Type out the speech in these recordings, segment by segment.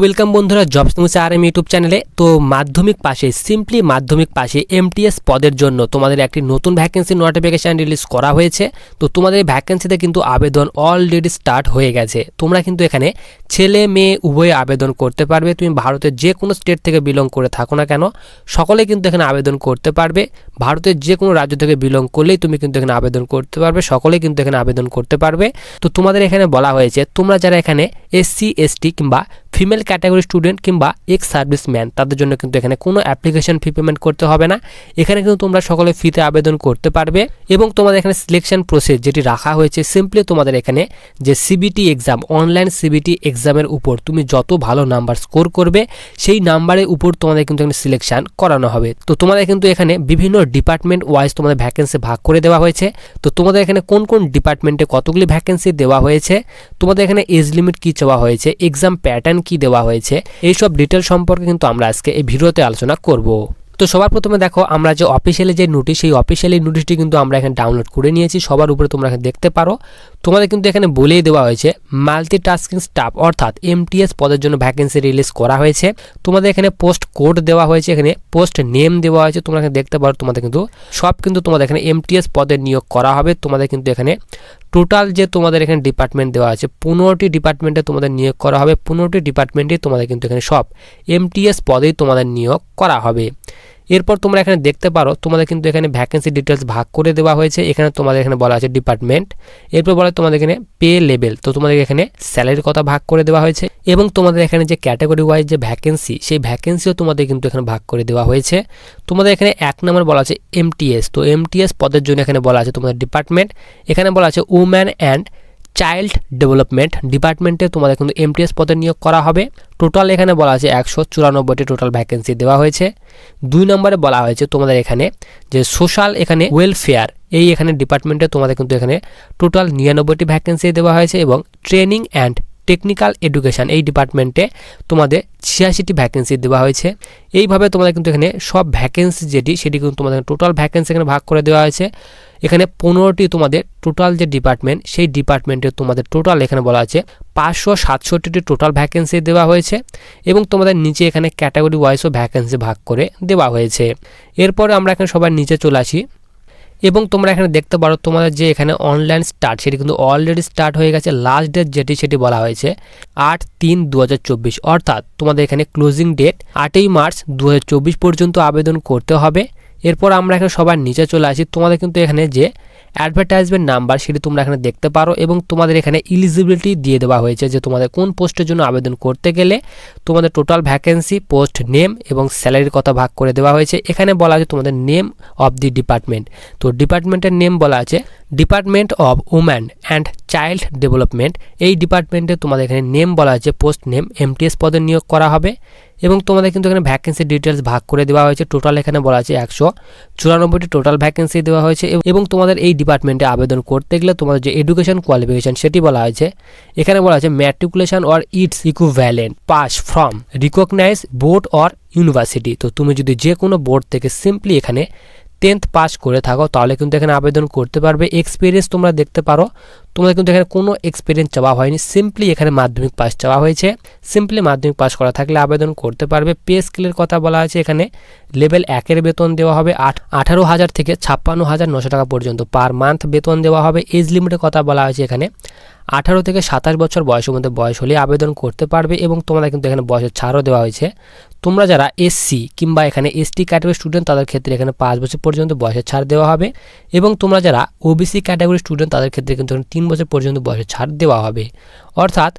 Welcome বন্ধুরা jobs news R M YouTube চ্যানেলে তো মাধ্যমিক পাশে সিম্পলি মাধ্যমিক পাশে এমটিএস পদের জন্য তোমাদের একটি নতুন ভ্যাকেন্সি নোটিফিকেশান রিলিজ করা হয়েছে। তো তোমাদের ভ্যাকেন্সিতে কিন্তু আবেদন অলরেডি স্টার্ট হয়ে গেছে। তোমরা কিন্তু এখানে ছেলে, মেয়ে, উভয়ে আবেদন করতে পারবে। তুমি ভারতের যে কোনো স্টেট থেকে বিলং করে থাকো না কেন, সকলে কিন্তু এখানে আবেদন করতে পারবে। ভারতের যে কোনো রাজ্য থেকে বিলং করলেই তুমি কিন্তু এখানে আবেদন করতে পারবে। সকলে কিন্তু এখানে আবেদন করতে পারবে। তো তোমাদের এখানে বলা হয়েছে, তোমরা যারা এখানে এসসি এসটি কিংবা ফিমেল ক্যাটাগরি স্টুডেন্ট কিংবা এক্স সার্ভিসম্যান তাদের জন্য কিন্তু এখানে কোনো অ্যাপ্লিকেশন ফি পেমেন্ট করতে হবে না। এখানে কিন্তু তোমরা সকলে ফিতে আবেদন করতে পারবে এবং তোমাদের এখানে সিলেকশন প্রসেস যেটি রাখা হয়েছে সিম্পলি তোমাদের এখানে যে সিবিটি এক্সাম অনলাইন সিবিটি এক্সামের উপর তুমি যত ভালো নাম্বার স্কোর করবে, সেই নাম্বারের উপর তোমাদের কিন্তু এখানে সিলেকশন করানো হবে। তো তোমাদের কিন্তু এখানে বিভিন্ন ডিপার্টমেন্ট ওয়াইজ তোমাদের ভ্যাকেন্সি ভাগ করে দেওয়া হয়েছে। তো তোমাদের এখানে কোন কোন ডিপার্টমেন্টে কতগুলি ভ্যাকেন্সি দেওয়া হয়েছে? তোমাদের এখানে এজ লিমিট কী চাওয়া হয়েছে? এক্সাম প্যাটার্ন কি দেওয়া হয়েছে? এইসব ডিটেল সম্পর্কে কিন্তু আমরা আজকে এই ভিডিওতে আলোচনা করব। তো সবার প্রথমে দেখো, আমরা যে অফিসিয়ালি যে নোটিশ সেই অফিসিয়ালি নোটিশটি কিন্তু আমরা এখানে ডাউনলোড করে নিয়েছি। সবার উপরে তোমরা এখানে দেখতে পারো। তোমাদের কিন্তু এখানে বলেই দেওয়া হয়েছে মাল্টি টাস্কিং স্টাফ অর্থাৎ এমটিএস পদের জন্য ভ্যাকেন্সি রিলিজ করা হয়েছে। তোমাদের এখানে পোস্ট কোড দেওয়া হয়েছে, এখানে পোস্ট নেম দেওয়া হয়েছে, তোমরা এখানে দেখতে পারো। তোমাদের কিন্তু, সব কিন্তু তোমাদের এখানে এমটিএস পদের নিয়োগ করা হবে। তোমাদের কিন্তু এখানে টোটাল যে তোমাদের এখানে ডিপার্টমেন্ট দেওয়া আছে, পনেরোটি ডিপার্টমেন্টে তোমাদের নিয়োগ করা হবে, পনেরোটি ডিপার্টমেন্টে তোমাদের কিন্তু এখানে সব এমটিএস পদেই তোমাদের নিয়োগ করা হবে। এরপর তোমরা এখানে দেখতে পারো, তোমাদের কিন্তু এখানে ভ্যাকেন্সি ডিটেলস ভাগ করে দেওয়া হয়েছে। এখানে তোমাদের এখানে বলা আছে ডিপার্টমেন্ট এরপর বলা তোমাদের এখানে পে লেভেল তো তোমাদের এখানে স্যালারির কথা ভাগ করে দেওয়া হয়েছে? এবং তোমাদের এখানে যে ক্যাটাগরি ওয়াইজ যে ভ্যাকেন্সি সেই ভ্যাকেন্সিও তোমাদের কিন্তু এখানে ভাগ করে দেওয়া হয়েছে। তোমাদের এখানে এক নম্বর বলা আছে এমটিএস তো এমটিএস পদের জন্য এখানে বলা আছে তোমাদের ডিপার্টমেন্ট এখানে বলা আছে উম্যান অ্যান্ড চাইল্ড ডেভেলপমেন্ট ডিপার্টমেন্টে তোমাদের কিন্তু এমটিএস পদে নিয়োগ করা হবে। টোটাল এখানে বলা আছে একশো চুরানব্বইটি টোটাল ভ্যাকেন্সি দেওয়া হয়েছে। দুই নম্বরে বলা হয়েছে তোমাদের এখানে যে সোশ্যাল এখানে ওয়েলফেয়ার এই এখানে ডিপার্টমেন্টে তোমাদের কিন্তু এখানে টোটাল নিরানব্বইটি ভ্যাকেন্সি দেওয়া হয়েছে এবং ট্রেনিং অ্যান্ড টেকনিক্যাল এডুকেশান এই ডিপার্টমেন্টে তোমাদের ছিয়াশিটি ভ্যাকেন্সি দেওয়া হয়েছে। এইভাবে তোমাদের কিন্তু এখানে সব ভ্যাকেন্সি যেটি, সেটি কিন্তু তোমাদের টোটাল ভ্যাকেন্সি এখানে ভাগ করে দেওয়া হয়েছে। এখানে পনেরোটি তোমাদের টোটাল যে ডিপার্টমেন্ট সেই ডিপার্টমেন্টে তোমাদের টোটাল এখানে বলা আছে পাঁচশো সাতষট্টিটি টোটাল ভ্যাকেন্সি দেওয়া হয়েছে এবং তোমাদের নিচে এখানে ক্যাটাগরি ওয়াইজও ভ্যাকেন্সি ভাগ করে দেওয়া হয়েছে। এরপরে আমরা এখানে সবার নিচে চলে আসি। এবং তোমরা এখানে দেখতে পারো তোমাদের যে এখানে অনলাইন স্টার্ট সেটি কিন্তু অলরেডি স্টার্ট হয়ে গেছে লাস্ট ডেট যেটি, সেটি বলা হয়েছে আট তিন দু অর্থাৎ তোমাদের এখানে ক্লোজিং ডেট আটই মার্চ দু হাজার চব্বিশ পর্যন্ত আবেদন করতে হবে। এরপর আমরা এখানে সবার নিচে চলে আসি। তোমাদের কিন্তু এখানে যে অ্যাডভার্টাইজমেন্ট নাম্বার সেটি তোমরা এখানে দেখতে পারো এবং তোমাদের এখানে ইলিজিবিলিটি দিয়ে দেওয়া হয়েছে যে তোমাদের কোন পোস্টের জন্য আবেদন করতে গেলে তোমাদের টোটাল ভ্যাকেন্সি পোস্ট নেম এবং স্যালারির কথা ভাগ করে দেওয়া হয়েছে। এখানে বলা আছে তোমাদের নেম অফ দি ডিপার্টমেন্ট তো ডিপার্টমেন্টের নেম বলা আছে department of woman and child development এই ডিপার্টমেন্টে তোমাদের এখানে নেম বলা আছে পোস্ট নেম এমটিএস পদে নিয়োগ করা হবে এবং তোমাদের কিন্তু এখানে ভ্যাকেন্সি ডিটেলস ভাগ করে দেওয়া হয়েছে। টোটাল এখানে বলা আছে একশো চুরানব্বইটি টোটাল ভ্যাকেন্সি দেওয়া হয়েছে এবং তোমাদের এই ডিপার্টমেন্টে আবেদন করতে গেলে তোমাদের যে এডুকেশন কোয়ালিফিকেশন সেটি বলা হয়েছে। এখানে বলা আছে matriculation or its equivalent pass from recognise board or university তো তুমি যদি যে কোনো বোর্ড থেকে সিম্পলি এখানে টেন্থ পাস করে থাকো তাহলে কিন্তু এখানে আবেদন করতে পারবে। এক্সপিরিয়েন্স তোমরা দেখতে পারো। তোমাদের কিন্তু এখানে কোনো এক্সপিরিয়েন্স চাওয়া হয়নি। সিম্পলি এখানে মাধ্যমিক পাস চাওয়া হয়েছে। সিম্পলি মাধ্যমিক পাস করা থাকলে আবেদন করতে পারবে। পে স্কেলের কথা বলা আছে। এখানে লেভেল একের বেতন দেওয়া হবে আট, আঠারো হাজার থেকে ছাপ্পান্ন হাজার নশো টাকা পর্যন্ত পার মান্থ বেতন দেওয়া হবে। এজ লিমিটের কথা বলা হয়েছে এখানে। আঠারো থেকে সাতাশ বছর বয়সের মধ্যে বয়স হলে আবেদন করতে পারবে এবং তোমাদের কিন্তু এখানে বয়সের ছাড়ও দেওয়া হয়েছে। তোমরা যারা এসসি কিংবা এখানে এসটি ক্যাটাগরি স্টুডেন্ট তাদের ক্ষেত্রে এখানে পাঁচ বছর পর্যন্ত বয়সের ছাড় দেওয়া হবে। এবং তোমরা যারা ওবিসি ক্যাটাগরি স্টুডেন্ট তাদের ক্ষেত্রে কিন্তু তিন বছর পর্যন্ত বয়সে ছাড় দেওয়া হবে। অর্থাৎ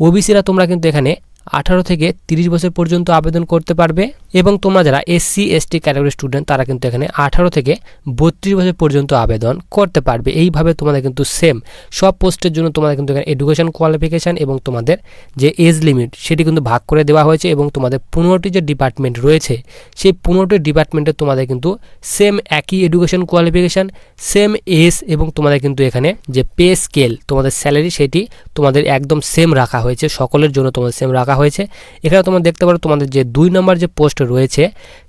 ওবিসিরা তোমরা কিন্তু এখানে আঠারো থেকে তিরিশ বছর পর্যন্ত আবেদন করতে পারবে এবং তোমরা যারা এসসি, এসটি ক্যাটাগরি স্টুডেন্ট তারা কিন্তু এখানে আঠারো থেকে বত্রিশ বছর পর্যন্ত আবেদন করতে পারবে। এইভাবে তোমাদের কিন্তু সেম সব পোস্টের জন্য তোমাদের কিন্তু এখানে এডুকেশন কোয়ালিফিকেশান এবং তোমাদের যে এজ লিমিট সেটি কিন্তু ভাগ করে দেওয়া হয়েছে এবং তোমাদের পনেরোটি যে ডিপার্টমেন্ট রয়েছে, সেই পনেরোটি ডিপার্টমেন্টে তোমাদের কিন্তু সেম একই এডুকেশন কোয়ালিফিকেশান সেম এজ এবং তোমাদের কিন্তু এখানে যে পে স্কেল তোমাদের স্যালারি সেটি তোমাদের একদম সেম রাখা হয়েছে। সকলের জন্য তোমাদের সেম রাখা হয়েছে। এখানে তোমরা দেখতে পারো তোমাদের যে দুই নম্বর যে পোস্ট রয়েছে,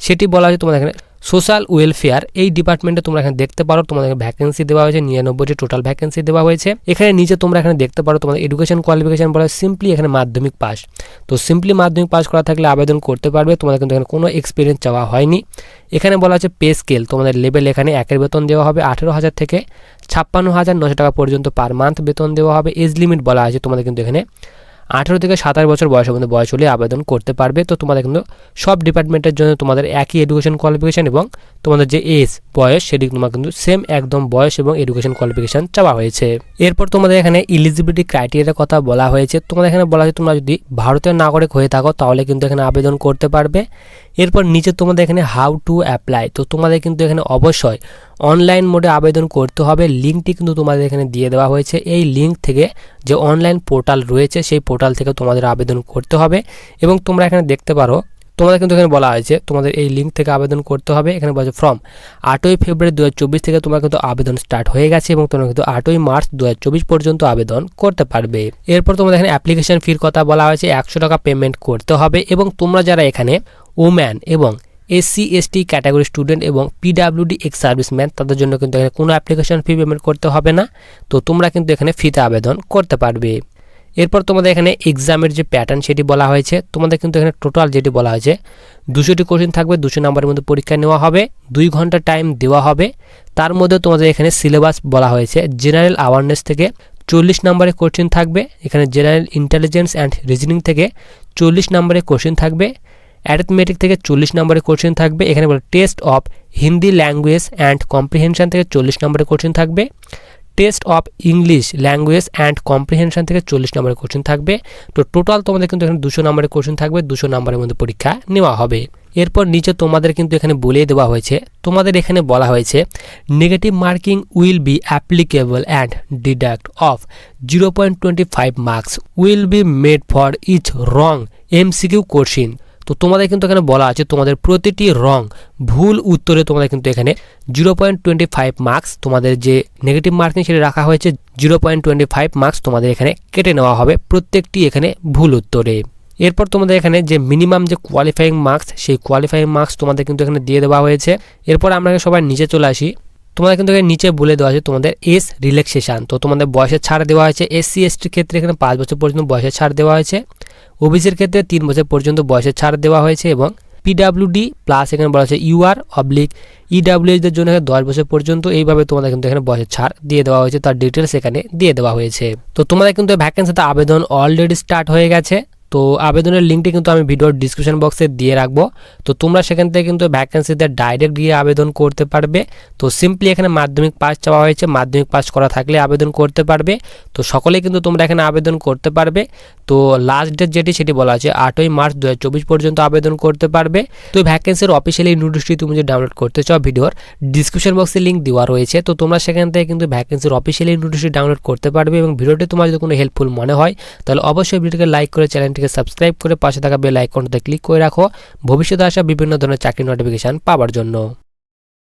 সেটি বলা হয়েছে তোমাদের এখানে সোশ্যাল ওয়েলফেয়ার এই ডিপার্টমেন্টে তোমরা এখানে দেখতে পারো তোমাদের ভ্যাকেন্সি দেওয়া হয়েছে, নিরানব্বইটি টোটাল ভ্যাকেন্সি দেওয়া হয়েছে। এখানে নিচে তোমরা এখানে দেখতে পারো তোমাদের এডুকেশন কোয়ালিফিকেশন বলা সিম্পলি এখানে মাধ্যমিক পাস তো সিম্পলি মাধ্যমিক পাস করা থাকলে আবেদন করতে পারবে, তোমাদের কিন্তু এখানে কোনো এক্সপিরিয়েন্স চাওয়া হয়নি। এখানে বলা হচ্ছে পে স্কেল তোমাদের লেভেল এখানে একের বেতন দেওয়া হবে আঠেরো হাজার থেকে ছাপ্পান্ন হাজার নশো টাকা পর্যন্ত পার মান্থ বেতন দেওয়া হবে। এজ লিমিট বলা আছে তোমাদের কিন্তু এখানে। আঠেরো থেকে সাতাশ বছর বয়স পর্যন্ত বয়স হলে আবেদন করতে পারবে। তো তোমাদের কিন্তু সব ডিপার্টমেন্টের জন্য তোমাদের একই এডুকেশন কোয়ালিফিকেশান এবং তোমাদের যে এজ বয়স সেটি তোমার কিন্তু সেম একদম বয়স এবং এডুকেশন কোয়ালিফিকেশান চাওয়া হয়েছে। এরপর তোমাদের এখানে ইলিজিবিলিটি ক্রাইটেরিয়ার কথা বলা হয়েছে। তোমাদের এখানে বলা হয়েছে, তোমরা যদি ভারতের নাগরিক হয়ে থাকো, তাহলে কিন্তু এখানে আবেদন করতে পারবে। এরপর নিচে তোমাদের এখানে হাউ টু অ্যাপ্লাই তো তোমাদের কিন্তু এখানে অবশ্যই অনলাইন মোডে আবেদন করতে হবে। লিঙ্কটি কিন্তু তোমাদের এখানে দিয়ে দেওয়া হয়েছে। এই লিঙ্ক থেকে যে অনলাইন পোর্টাল রয়েছে, সেই পোর্টাল থেকে তোমাদের আবেদন করতে হবে এবং তোমরা এখানে দেখতে পারো, তোমাদের কিন্তু এখানে বলা হয়েছে, তোমাদের এই লিঙ্ক থেকে আবেদন করতে হবে। এখানে বলছে ফ্রম আটই ফেব্রুয়ারি দু হাজার চব্বিশ থেকে তোমার কিন্তু আবেদন স্টার্ট হয়ে গেছে এবং তোমরা কিন্তু আটই মার্চ দু হাজার চব্বিশ পর্যন্ত আবেদন করতে পারবে। এরপর তোমাদের এখানে অ্যাপ্লিকেশন ফির কথা বলা হয়েছে, একশো টাকা পেমেন্ট করতে হবে এবং তোমরা যারা এখানে ওম্যান এবং এসসি এসটি ক্যাটাগরি স্টুডেন্ট এবং পিডাব্লিউডি এক্স সার্ভিসম্যান তাদের জন্য কিন্তু এখানে কোনো অ্যাপ্লিকেশন ফি পেমেন্ট করতে হবে না। তো তোমরা কিন্তু এখানে ফিতে আবেদন করতে পারবে। এরপর তোমাদের এখানে এক্সামের যে প্যাটার্ন সেটি বলা হয়েছে। তোমাদের কিন্তু এখানে টোটাল যেটি বলা হয়েছে, দুশোটি কোশ্চেন থাকবে, দুশো নাম্বারের মধ্যে পরীক্ষা নেওয়া হবে, দুই ঘণ্টা টাইম দেওয়া হবে। তার মধ্যে তোমাদের এখানে সিলেবাস বলা হয়েছে জেনারেল অ্যাওয়ারনেস থেকে চল্লিশ নম্বরের কোশ্চেন থাকবে। এখানে জেনারেল ইন্টেলিজেন্স অ্যান্ড রিজনিং থেকে চল্লিশ নম্বরের কোশ্চেন থাকবে। অ্যারিথমেটিক থেকে চল্লিশ নম্বরে কোশ্চেন থাকবে। এখানে বলে test of Hindi language and comprehension থেকে চল্লিশ নম্বরের কোশ্চেন থাকবে। Test of English language and comprehension থেকে চল্লিশ নম্বরের কোশ্চেন থাকবে। তো টোটাল তোমাদের কিন্তু এখানে দুশো নম্বরের কোশ্চেন থাকবে, দুশো নম্বরের মধ্যে পরীক্ষা নেওয়া হবে। এরপর নিচে তোমাদের কিন্তু এখানে বলিয়ে দেওয়া হয়েছে, তোমাদের এখানে বলা হয়েছে negative marking will be applicable and deduct of zero point twenty five marks will be made for each wrong MCQ question তো তোমাদের কিন্তু এখানে বলা আছে তোমাদের প্রতিটি রং ভুল উত্তরে তোমাদের কিন্তু এখানে zero point twenty five marks তোমাদের যে নেগেটিভ মার্কিং সেটা রাখা হয়েছে zero point twenty five marks তোমাদের এখানে কেটে নেওয়া হবে প্রত্যেকটি এখানে ভুল উত্তরে। এরপর তোমাদের এখানে যে মিনিমাম যে কোয়ালিফাইং মার্কস সেই কোয়ালিফাইং মার্কস তোমাদের কিন্তু এখানে দিয়ে দেওয়া হয়েছে। এরপর আমরা সবাই নিচে চলে আসি। তোমাদের কিন্তু নিচে বলে দেওয়া আছে তোমাদের এস রিল্যাক্সেশন তো তোমাদের বয়সের ছাড় দেওয়া হয়েছে। এসসি এসটির ক্ষেত্রে এখানে পাঁচ বছর পর্যন্ত বয়সের ছাড় দেওয়া হয়েছে। ওবিসির ক্ষেত্রে তিন বছর পর্যন্ত বয়সের ছাড় দেওয়া হয়েছে এবং পিডাব্লিউডি প্লাস এখানে বলা হচ্ছে ইউআর অবলিক ইডাব্লিউএসদের জন্য দশ বছর পর্যন্ত এইভাবে তোমাদের কিন্তু এখানে বয়সের ছাড় দিয়ে দেওয়া হয়েছে। তার ডিটেলস এখানে দিয়ে দেওয়া হয়েছে। তো তোমাদের কিন্তু ভ্যাকেন্সিতে আবেদন অলরেডি স্টার্ট হয়ে গেছে। তো আবেদনের লিঙ্কটি কিন্তু আমি ভিডিওর ডিসক্রিপশন বক্সে দিয়ে রাখব। তো তোমরা সেখান থেকে কিন্তু ভ্যাকেন্সিতে ডাইরেক্ট গিয়ে আবেদন করতে পারবে। তো সিম্পলি এখানে মাধ্যমিক পাস চাওয়া হয়েছে, মাধ্যমিক পাস করা থাকলে আবেদন করতে পারবে। তো সকলেই কিন্তু তোমরা এখানে আবেদন করতে পারবে। তো লাস্ট ডেট যেটি, সেটি বলা আছে, আটই মার্চ দু হাজার চব্বিশ পর্যন্ত আবেদন করতে পারবে। তো ভ্যাকেন্সির অফিসিয়ালি নোটিশটি তুমি যদি ডাউনলোড করতে চাও ভিডিওর ডিসক্রিপশন বক্সে লিঙ্ক দেওয়া রয়েছে। তো তোমরা সেখান থেকে কিন্তু ভ্যাকেন্সির অফিসিয়ালি নোটিশটি ডাউনলোড করতে পারবে এবং ভিডিওটি তোমার যদি কোনো হেল্পফুল মনে হয়, তাহলে অবশ্যই ভিডিওকে লাইক করে চ্যানেলটি চ্যানেলটিকে সাবস্ক্রাইব করে পাশে থাকা বেল আইকনটাতে ক্লিক করে রাখো। ভবিষ্যতে আসা বিভিন্ন ধরনের চাকরি নোটিফিকেশান পাওয়ার জন্য।